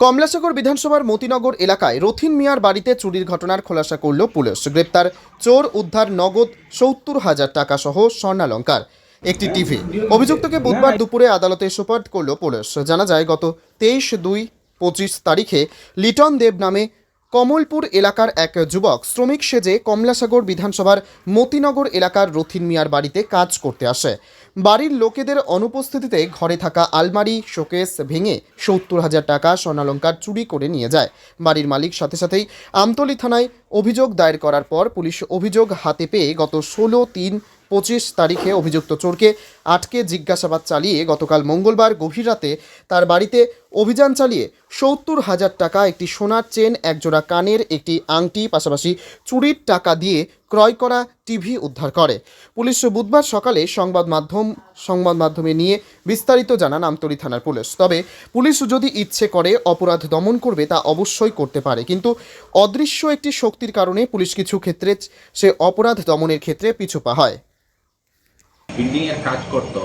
কমলাসাগর বিধানসভার মতিনগর এলাকায় রথিন মিয়ার বাড়িতে চুরির ঘটনার খোলাসা করল পুলিশ। গ্রেপ্তার চোর, উদ্ধার নগদ সত্তর হাজার টাকা সহ স্বর্ণালঙ্কার। একটি টিভি। অভিযুক্তকে বুধবার দুপুরে আদালতে সুপার্দ করল পুলিশ। জানা যায়, গত তেইশ দুই পঁচিশ তারিখে লিটন দেব নামে কমলপুর এলাকার এক যুবক শ্রমিক সেজে কমলাসাগর বিধানসভার মতিনগর এলাকার রথিন মিয়ার বাড়িতে কাজ করতে আসে। বাড়ির লোকেদের অনুপস্থিতিতে ঘরে থাকা আলমারি, শোকেস ভেঙে সত্তর হাজার টাকা স্বর্ণালঙ্কার চুরি করে নিয়ে যায়। বাড়ির মালিক সাথে সাথেই আমতলি থানায় অভিযোগ দায়ের করার পর পুলিশ অভিযোগ হাতে পেয়ে গত ষোলো, তিন, পঁচিশ তারিখে অভিযুক্ত চোরকে আটকে জিজ্ঞাসাবাদ চালিয়ে গতকাল মঙ্গলবার গভীর রাতে তার বাড়িতে অভিযান চালিয়ে সত্তর হাজার টাকা একটি সোনার চেন, একজোড়া কানের, একটি আংটি, পাশাপাশি চুরির টাকা দিয়ে ক্রয় করা টিভি উদ্ধার করে। পুলিশ বুধবার সকালে সংবাদ মাধ্যম, সংবাদ মাধ্যমে নিয়ে বিস্তারিত জানান আমতলী থানার পুলিশ। তবে পুলিশ যদি ইচ্ছে করে অপরাধ দমন করবে, তা অবশ্যই করতে পারে। কিন্তু অদৃশ্য একটি শক্তির কারণে পুলিশ কিছু ক্ষেত্রে সে অপরাধ দমনের ক্ষেত্রে পিছুপা হয়। বিল্ডিং এর কাজ করত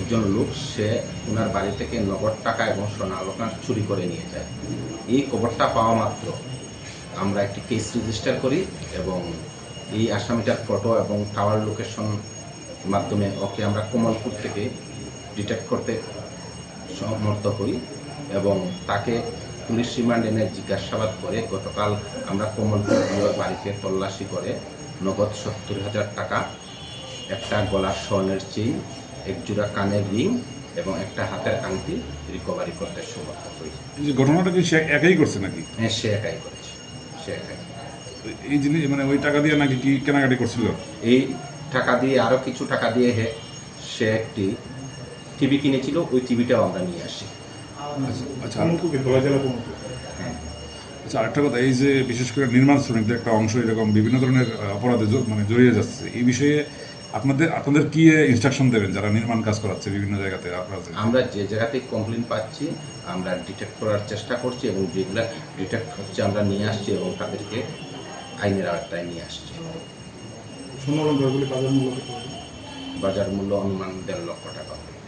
একজন লোক, সে ওনার বাড়ি থেকে নগদ টাকা এবং সোনা অলঙ্কার চুরি করে নিয়ে যায়। এই খবরটা পাওয়া মাত্র। আমরা একটি কেস রেজিস্টার করি এবং এই আসামিটার ফটো এবং টাওয়ার লোকেশন মাধ্যমে ওকে আমরা কমলপুর থেকে ডিটেক্ট করতে সমর্থ হই এবং তাকে পুলিশ রিমান্ড এনে জিজ্ঞাসাবাদ করে। গতকাল আমরা কমলপুর বাড়িতে তল্লাশি করে নগদ সত্তর হাজার টাকা, একটা গলার স্বর্ণের চেইন এক জোড়া কানের রিং এবং একটা হাতের আংটি রিকভারি করতে সমর্থ যে ঘটনাটা কি সে একাই করছে নাকি? হ্যাঁ সে একাই করেছে। সে একাই। এই জিনিস মানে ওই টাকা দিয়ে নাকি কি কেনাকাটি করছিল? এই টাকা দিয়ে আরও কিছু টাকা দিয়ে হে সে একটি টিভি কিনেছিল ওই টিভিটাও আমরা নিয়ে আসি। আচ্ছা হ্যাঁ। আচ্ছা আরেকটা কথা এই যে বিশেষ করে নির্মাণ শ্রমিকদের একটা অংশ এরকম বিভিন্ন ধরনের অপরাধে জ- মানে জড়িয়ে যাচ্ছে এই বিষয়ে আপনাদের আপনাদের কি ইনস্ট্রাকশন দেবেন? যারা নির্মাণ কাজ করাচ্ছে বিভিন্ন জায়গাতে আপনারা আমরা যে জায়গাতে কমপ্লেন পাচ্ছি আমরা ডিটেক্ট করার চেষ্টা করছি এবং যেগুলো ডিটেক্ট হচ্ছে আমরা নিয়ে আসছি এবং তাদেরকে আইনের আওতায় নিয়ে আসছি। বাজার মূল্য অনুমান দেড় লক্ষ টাকা। হবে